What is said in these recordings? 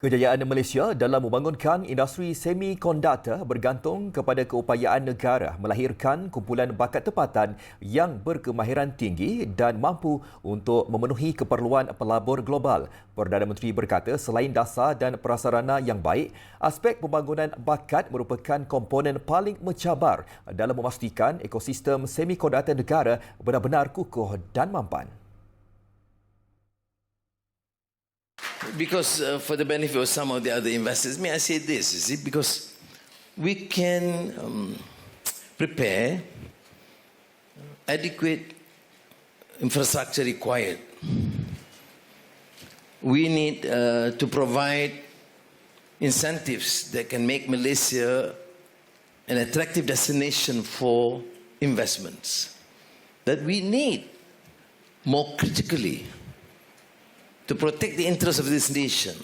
Kejayaan Malaysia dalam membangunkan industri semikonduktor bergantung kepada keupayaan negara melahirkan kumpulan bakat tempatan yang berkemahiran tinggi dan mampu untuk memenuhi keperluan pelabur global. Perdana Menteri berkata selain dasar dan prasarana yang baik, aspek pembangunan bakat merupakan komponen paling mencabar dalam memastikan ekosistem semikonduktor negara benar-benar kukuh dan mampan. Because uh, for the benefit of some of the other investors, may I say this? Is it because we can um, prepare adequate infrastructure required. We need uh, to provide incentives that can make Malaysia an attractive destination for investments. That we need more critically to protect the interests of this nation,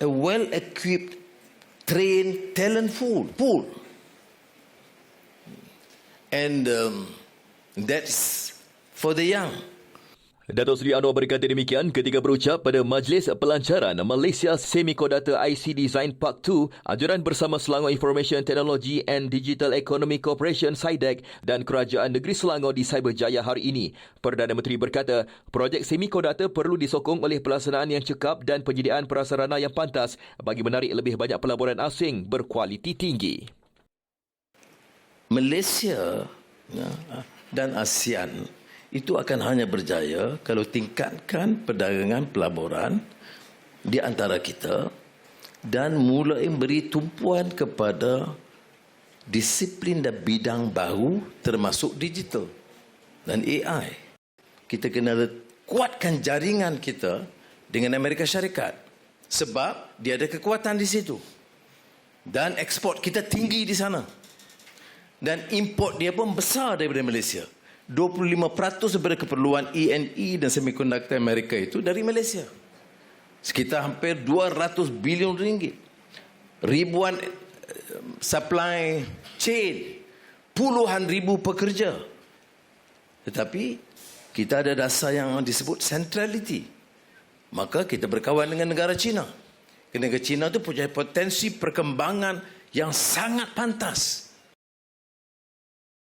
a well equipped, trained talent pool. pool. And um, that's for the young. Datuk Seri Anwar berkata demikian ketika berucap pada Majlis Pelancaran Malaysia Semiconductor IC Design Park 2 anjuran bersama Selangor Information Technology and Digital Economy Corporation SIDEC dan Kerajaan Negeri Selangor di Cyberjaya hari ini. Perdana Menteri berkata, projek semiconductor perlu disokong oleh pelaksanaan yang cekap dan penyediaan prasarana yang pantas bagi menarik lebih banyak pelaburan asing berkualiti tinggi. Malaysia ya, dan ASEAN itu akan hanya berjaya kalau tingkatkan perdagangan pelaburan di antara kita dan mulai beri tumpuan kepada disiplin dan bidang baru termasuk digital dan AI. Kita kena kuatkan jaringan kita dengan Amerika Syarikat sebab dia ada kekuatan di situ. Dan ekspor kita tinggi di sana. Dan import dia pun besar daripada Malaysia. 25% daripada keperluan E&E e dan semikonduktor Amerika itu dari Malaysia. Sekitar hampir 200 bilion ringgit. Ribuan eh, supply chain. Puluhan ribu pekerja. Tetapi kita ada dasar yang disebut centrality. Maka kita berkawan dengan negara China. Negara China itu punya potensi perkembangan yang sangat pantas.